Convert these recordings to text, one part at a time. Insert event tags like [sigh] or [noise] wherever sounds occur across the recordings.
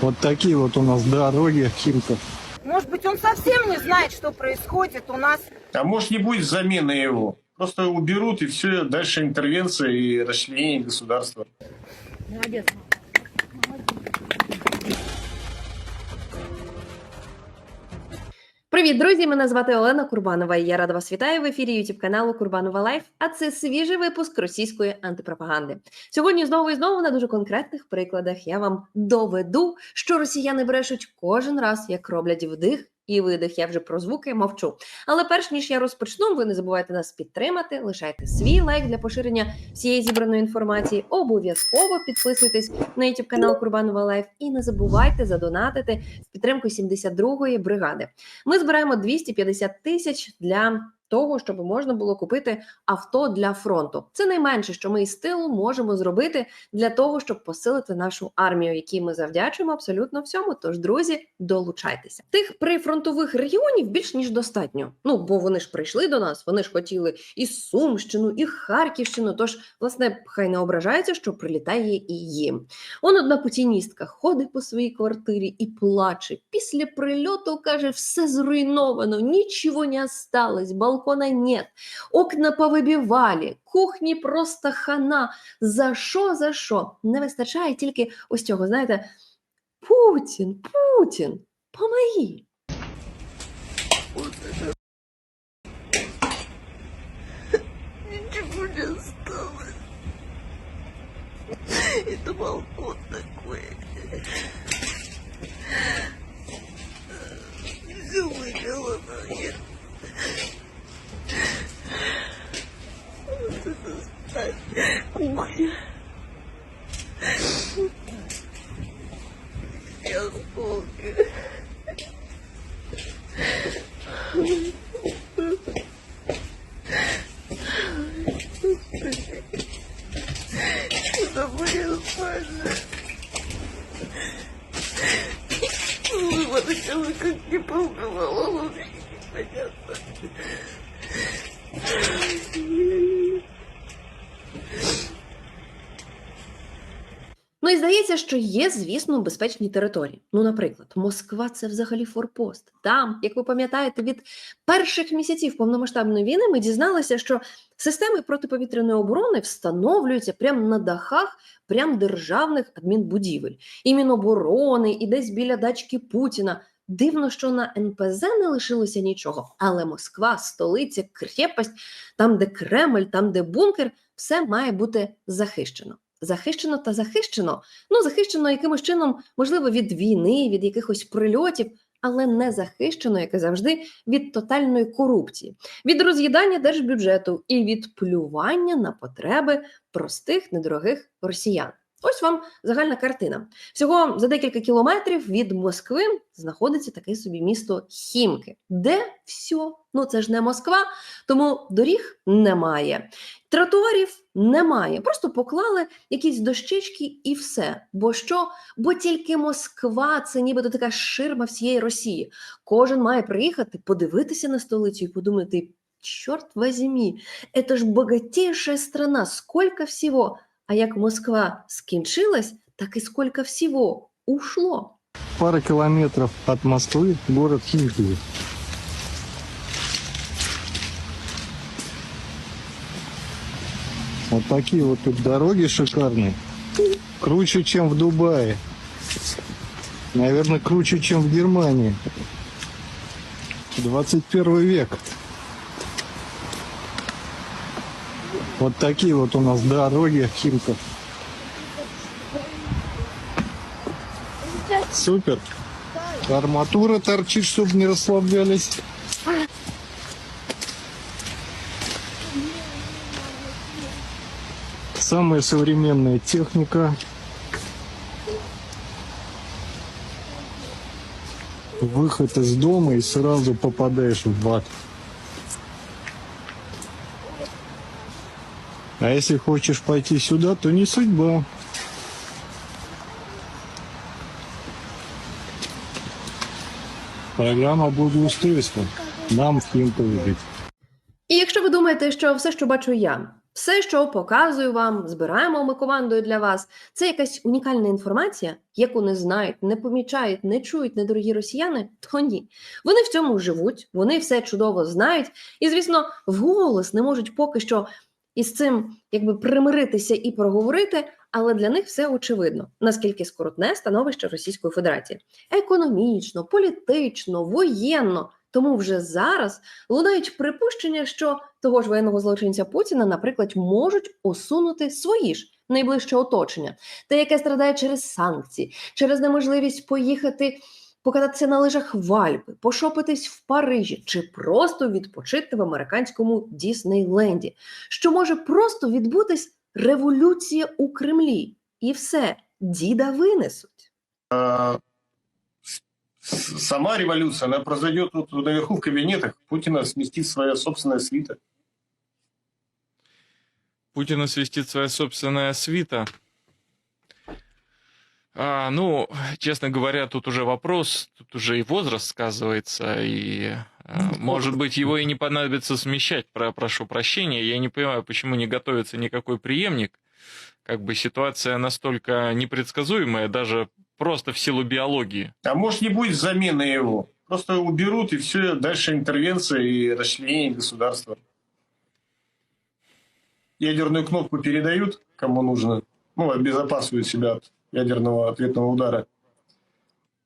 Вот такие вот у нас дороги в Химках. Может быть, он совсем не знает, что происходит у нас. А может не будет замены его? Просто уберут и все, дальше интервенция и расчленение государства. Молодец. Привіт, друзі! Мене звати Олена Курбанова. і Я рада вас вітаю в ефірі youtube каналу Курбанова Лайф. А це свіжий випуск російської антипропаганди. Сьогодні знову і знову на дуже конкретних прикладах я вам доведу, що росіяни брешуть кожен раз, як роблять вдих і видих. Я вже про звуки мовчу. Але перш ніж я розпочну, ви не забувайте нас підтримати. Лишайте свій лайк для поширення всієї зібраної інформації. Обов'язково підписуйтесь на youtube канал Курбанова Лайф і не забувайте задонатити в підтримку 72-ї бригади. Ми збираємо 250 тисяч для того, щоб можна було купити авто для фронту. Це найменше, що ми із тилу можемо зробити для того, щоб посилити нашу армію, якій ми завдячуємо абсолютно всьому. Тож, друзі, долучайтеся. Тих прифронтових регіонів більш ніж достатньо. Ну бо вони ж прийшли до нас, вони ж хотіли і Сумщину, і Харківщину. Тож, власне, хай не ображається, що прилітає і їм. Он одна путіністка ходить по своїй квартирі і плаче. Після прильоту каже, все зруйновано, нічого не осталось, балкона нет, окна повибивали, кухні просто хана. За що, за що? Не вистачає тільки ось цього, знаєте, Путін, Путін, помоги. [laughs] Ничего не осталось. [laughs] Это балкон такой. 哭呀！哎！Що є, звісно, безпечні території. Ну, наприклад, Москва це взагалі форпост. Там, як ви пам'ятаєте, від перших місяців повномасштабної війни ми дізналися, що системи протиповітряної оборони встановлюються прямо на дахах прям державних адмінбудівель, і Міноборони, і десь біля дачки Путіна. Дивно, що на НПЗ не лишилося нічого, але Москва, столиця, крепость, там, де Кремль, там, де бункер, все має бути захищено. Захищено та захищено. Ну, захищено якимось чином, можливо, від війни, від якихось прильотів, але не захищено, як і завжди, від тотальної корупції, від роз'їдання держбюджету і від плювання на потреби простих недорогих росіян. Ось вам загальна картина. Всього за декілька кілометрів від Москви знаходиться таке собі місто Хімки, де все. Ну це ж не Москва, тому доріг немає, тротуарів немає. Просто поклали якісь дощечки і все. Бо що? Бо тільки Москва це нібито така ширма всієї Росії. Кожен має приїхати, подивитися на столицю і подумати: чорт возьми, це ж багатейшая страна, скільки всього. А як Москва скінчилась, так і скільки всього ушло. Пара километров от Москвы город Химки. Вот такие вот тут дороги шикарные. Круче, чем в Дубае. Наверное, круче, чем в Германии. 21 век. Вот такие вот у нас дороги в Химках. Супер. Арматура торчит, чтобы не расслаблялись. Самая современная техника. Выход из дома и сразу попадаешь в ад. А если хочешь пойти сюда, то не судьба. Программа благоустройства. Нам в Химково жить. І якщо ви думаєте, що все, що бачу я, Все, що показую вам, збираємо ми командою для вас, це якась унікальна інформація, яку не знають, не помічають, не чують недорогі росіяни. То ні. Вони в цьому живуть, вони все чудово знають, і, звісно, вголос не можуть поки що із цим якби примиритися і проговорити, але для них все очевидно, наскільки скоротне становище Російської Федерації економічно, політично, воєнно. Тому вже зараз лунають припущення, що того ж воєнного злочинця Путіна, наприклад, можуть усунути свої ж найближче оточення, те, яке страдає через санкції, через неможливість поїхати покататися на лижах в Альпи, пошопитись в Парижі чи просто відпочити в американському Діснейленді, що може просто відбутись революція у Кремлі, і все, діда винесуть. А, сама революция, она произойдет тут наверху в кабинетах. Путина сместит своя собственная свита. Путина свистит своя собственная свита. А, ну, честно говоря, тут уже вопрос, тут уже и возраст сказывается, и, а, может быть, его и не понадобится смещать, про, прошу прощения. Я не понимаю, почему не готовится никакой преемник. Как бы ситуация настолько непредсказуемая, даже просто в силу биологии. А может, не будет замены его. Просто уберут, и все, дальше интервенция и расчленение государства. Ядерную кнопку передают, кому нужно. Ну, обезопасивают себя от ядерного ответного удара.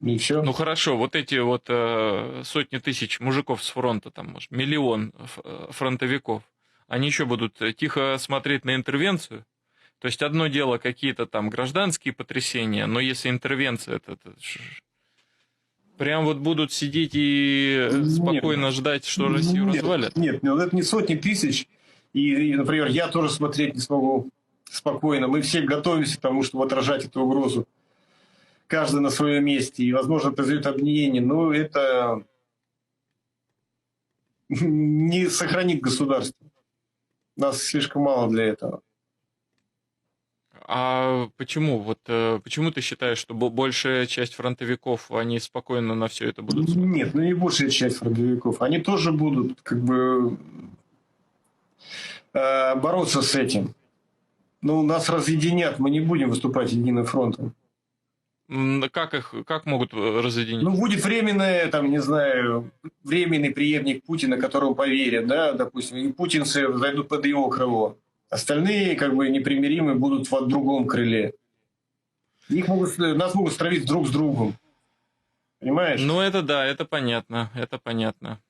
И все. Ну хорошо, вот эти вот э, сотни тысяч мужиков с фронта, там, может, миллион э, фронтовиков, они еще будут э, тихо смотреть на интервенцию? То есть одно дело какие-то там гражданские потрясения, но если интервенция, это, это прям вот будут сидеть и э, Нет. спокойно ждать, что Россию нет, развалят? Нет, ну, это не сотни тысяч. И, и, например, я тоже смотреть не смогу спокойно. Мы все готовимся к тому, чтобы отражать эту угрозу. Каждый на своем месте. И, возможно, произойдет объединение. Но это [laughs] не сохранит государство. Нас слишком мало для этого. А почему? Вот э, почему ты считаешь, что бо- большая часть фронтовиков, они спокойно на все это будут смотреть? Нет, ну не большая часть фронтовиков. Они тоже будут как бы э, бороться с этим. Но нас разъединят, мы не будем выступать единым фронтом. Как их, как могут э, разъединить? Ну, будет временное, там, не знаю, временный преемник Путина, которому поверят, да, допустим, и путинцы зайдут под его крыло. Остальные, как бы, непримиримые будут в другом крыле. Их могут, нас могут стравить друг с другом. Понимаешь? Ну, это да, это понятно, это понятно.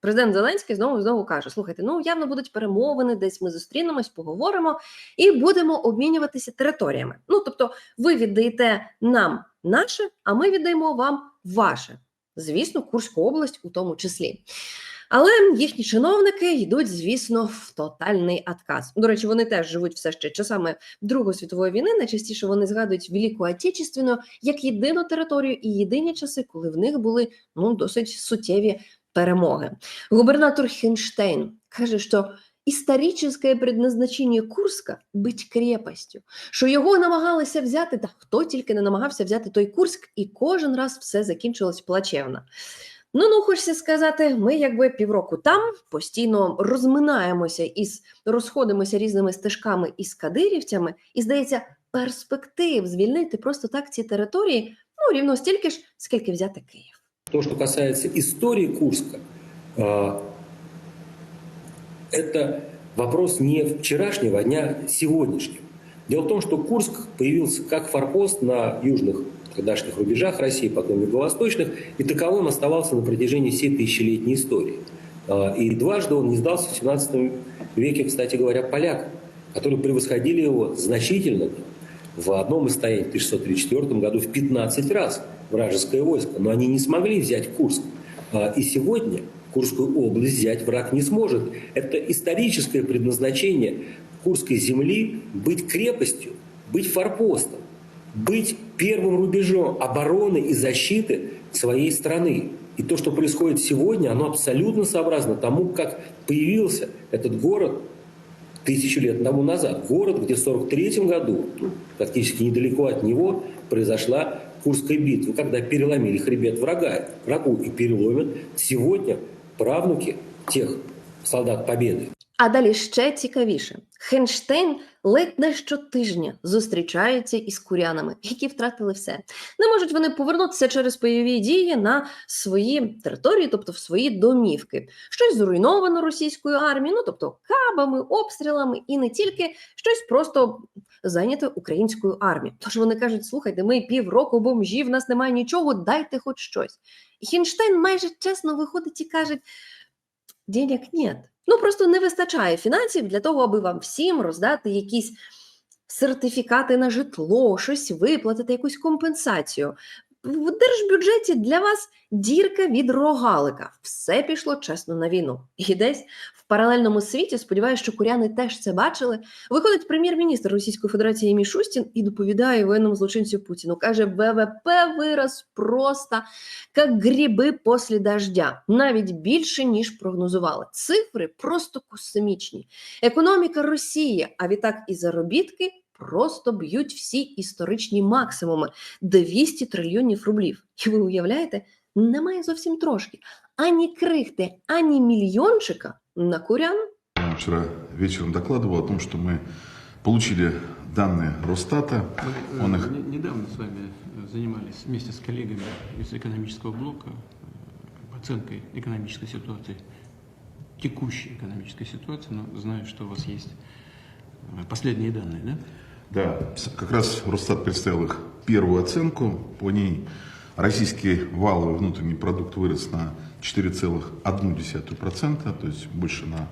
Президент Зеленський знову знову каже: слухайте, ну явно будуть перемовини, десь ми зустрінемось, поговоримо і будемо обмінюватися територіями. Ну тобто, ви віддаєте нам наше, а ми віддаємо вам ваше. Звісно, Курську область у тому числі. Але їхні чиновники йдуть, звісно, в тотальний отказ. До речі, вони теж живуть все ще часами Другої світової війни. Найчастіше вони згадують Велику Отечественну як єдину територію і єдині часи, коли в них були ну досить суттєві перемоги. Губернатор Хенштейн каже, що історичне предназначення Курська бить крепостю, що його намагалися взяти, та хто тільки не намагався взяти той Курськ, і кожен раз все закінчилось плачевно. Ну, ну, хочеться сказати, ми якби півроку там постійно розминаємося із розходимося різними стежками із кадирівцями, і здається, перспектив звільнити просто так ці території ну рівно стільки ж, скільки взяти Київ. То, что касается истории Курска, э, это вопрос не вчерашнего дня, а сегодняшнего. Дело в том, что Курск появился как форпост на южных тогдашних рубежах России, потом юго-восточных, и таковым оставался на протяжении всей тысячелетней истории. Э, И дважды он не сдался в 17 веке, кстати говоря, полякам, которые превосходили его значительно в одном из стояний в 1634 году в 15 раз вражеское войско, но они не смогли взять Курск. А, И сегодня Курскую область взять враг не сможет. Это историческое предназначение Курской земли быть крепостью, быть форпостом, быть первым рубежом обороны и защиты своей страны. И то, что происходит сегодня, оно абсолютно сообразно тому, как появился этот город тысячу лет тому назад. Город, где в 43 году, практически недалеко от него, произошла Курская битвы, когда переломили хребет врага, врагу и переломят сегодня правнуки тех солдат Победы, А далі ще цікавіше: Хенштейн ледь не щотижня зустрічається із курянами, які втратили все. Не можуть вони повернутися через бойові дії на свої території, тобто в свої домівки. Щось зруйновано російською армією, ну тобто кабами, обстрілами, і не тільки щось просто зайняте українською армією. Тож вони кажуть: слухайте, ми півроку бомжі, в нас немає нічого, дайте хоч щось. І Хінштейн майже чесно виходить і каже: денег нет. Ну просто не вистачає фінансів для того, аби вам всім роздати якісь сертифікати на житло, щось виплатити, якусь компенсацію. В держбюджеті для вас дірка від рогалика. Все пішло чесно на війну. І десь в паралельному світі, сподіваюся, що куряни теж це бачили. Виходить прем'єр-міністр Російської Федерації Мішустін і доповідає воєнному злочинцю Путіну. Каже, ВВП вираз просто як гриби після дождя, навіть більше ніж прогнозували. Цифри просто космічні. Економіка Росії, а відтак і заробітки Просто б'ють всі історичні максимуми 200 трильйонів рублів. І ви уявляєте, немає зовсім трошки ані крихти, ані мільйончика на курян. Я Вчера вечером докладывал о том, что мы получили данные Росстата. Мы, э, Он их не- недавно с вами э, занимались вместе с коллегами из экономического блока э, оценкой экономической ситуации, текущей экономической ситуации, но знаю, что у вас есть э, последние данные, да? Да, с- как раз Росстат представил их первую оценку. По ней российский валовый внутренний продукт вырос на 4,1%, то есть больше на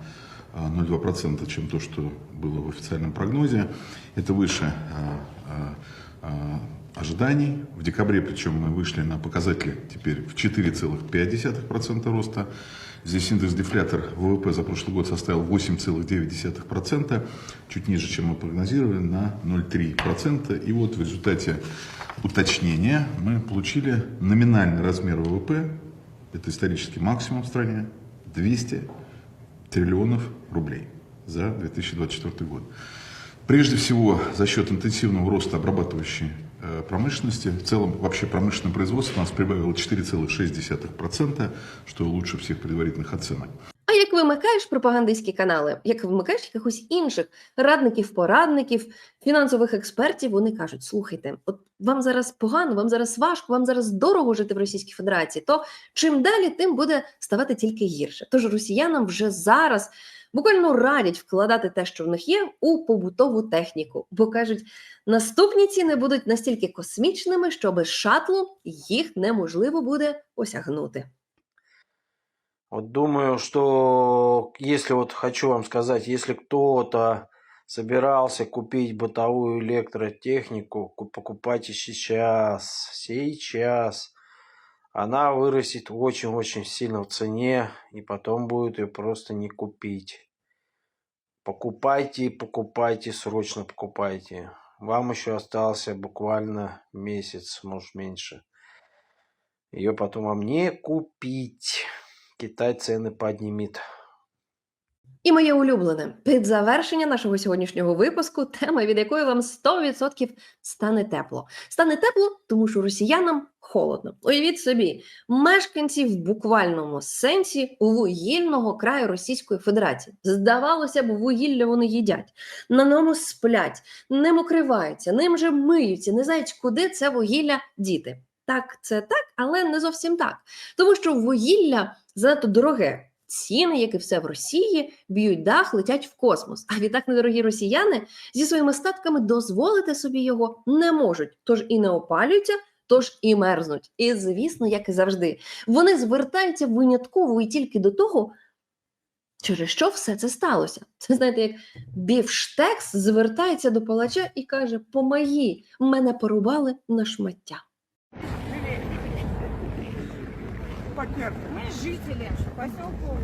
а, 0,2%, чем то, что было в официальном прогнозе. Это выше а, а, а, ожиданий. В декабре, причем, мы вышли на показатели теперь в 4,5% роста. Здесь индекс-дефлятор ВВП за прошлый год составил 8,9%, чуть ниже, чем мы прогнозировали, на 0,3%. И вот в результате уточнения мы получили номинальный размер ВВП, это исторический максимум в стране, 200 триллионов рублей за 2024 год. Прежде всего за счет интенсивного роста обрабатывающей промышленности. В целом вообще промышленное производство у нас прибавило 4,6%, что лучше всех предварительных оценок. А як вимикаєш пропагандистські канали, як вимикаєш якихось інших радників, порадників, фінансових експертів, вони кажуть: слухайте, от вам зараз погано, вам зараз важко, вам зараз дорого жити в Російській Федерації, то чим далі, тим буде ставати тільки гірше. Тож росіянам вже зараз буквально радять вкладати те, що в них є, у побутову техніку, бо кажуть, наступні ціни будуть настільки космічними, що без шатлу їх неможливо буде осягнути. Вот думаю, что если вот хочу вам сказать, если кто-то собирался купить бытовую электротехнику, ку- покупайте сейчас, сейчас. Она вырастет очень-очень сильно в цене, и потом будет ее просто не купить. Покупайте, покупайте, срочно покупайте. Вам еще остался буквально месяц, может меньше. Ее потом вам не купить. Китай цены поднимет. І моє улюблене під завершення нашого сьогоднішнього випуску, [laughs] тема, від якої вам 100% стане тепло. Стане тепло, тому що росіянам холодно. Уявіть собі, мешканці в буквальному сенсі вугільного краю Російської Федерації. Здавалося б, вугілля вони їдять, на ньому сплять, ним укриваються, ним же миються, не знають, куди це вугілля діти. Так, це так, але не зовсім так. Тому що вугілля занадто дороге. Ціни, як і все в Росії, б'ють дах, летять в космос. А відтак недорогі росіяни зі своїми статками дозволити собі його не можуть, тож і не опалюються, тож і мерзнуть. І звісно, як і завжди, вони звертаються винятково і тільки до того, через що все це сталося. Це знаєте, як бівштекс звертається до палача і каже: Помоги, мене порубали на шмаття. Мы жители поселка.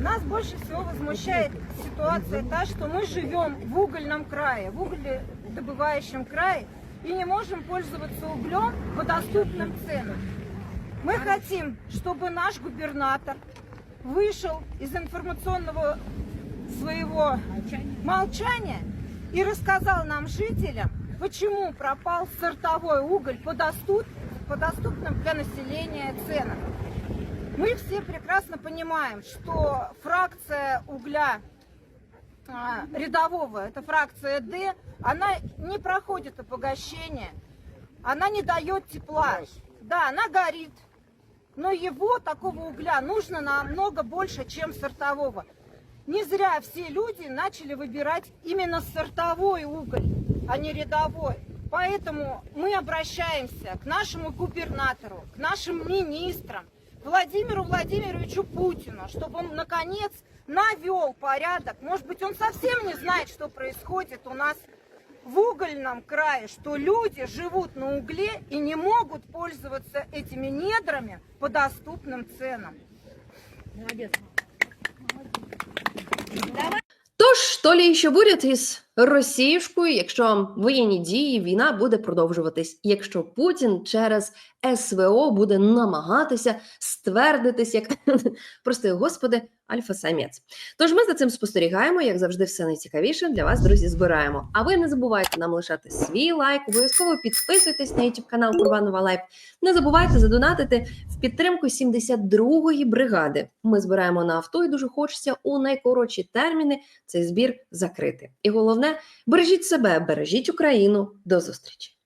Нас больше всего возмущает ситуация та, что мы живем в угольном крае, в угледобывающем крае и не можем пользоваться углем по доступным ценам. Мы хотим, чтобы наш губернатор вышел из информационного своего молчания и рассказал нам, жителям, почему пропал сортовой уголь по, доступ- по доступным для населения ценам. Мы все прекрасно понимаем, что фракция угля а, рядового, это фракция D, она не проходит обогащение, она не дает тепла. Да, она горит, но его, такого угля, нужно намного больше, чем сортового. Не зря все люди начали выбирать именно сортовой уголь, а не рядовой. Поэтому мы обращаемся к нашему губернатору, к нашим министрам, Владимиру Владимировичу Путину, чтобы он, наконец, навел порядок. Может быть, он совсем не знает, что происходит у нас в угольном крае, что люди живут на угле и не могут пользоваться этими недрами по доступным ценам. Тож, то лі що буде із Росіюшкою, якщо воєнні дії, війна буде продовжуватись, якщо Путін через СВО буде намагатися ствердитись, як [laughs] прости господи, альфа-самець. Тож ми за цим спостерігаємо, як завжди, все найцікавіше для вас, друзі, збираємо. А ви не забувайте нам лишати свій лайк, обов'язково підписуйтесь на YouTube канал Курбанова Лайф. Не забувайте задонатити в підтримку 72-ї бригади. Ми збираємо на авто і дуже хочеться у найкоротші терміни цей збір закрити. І головне, бережіть себе, бережіть Україну. До зустрічі!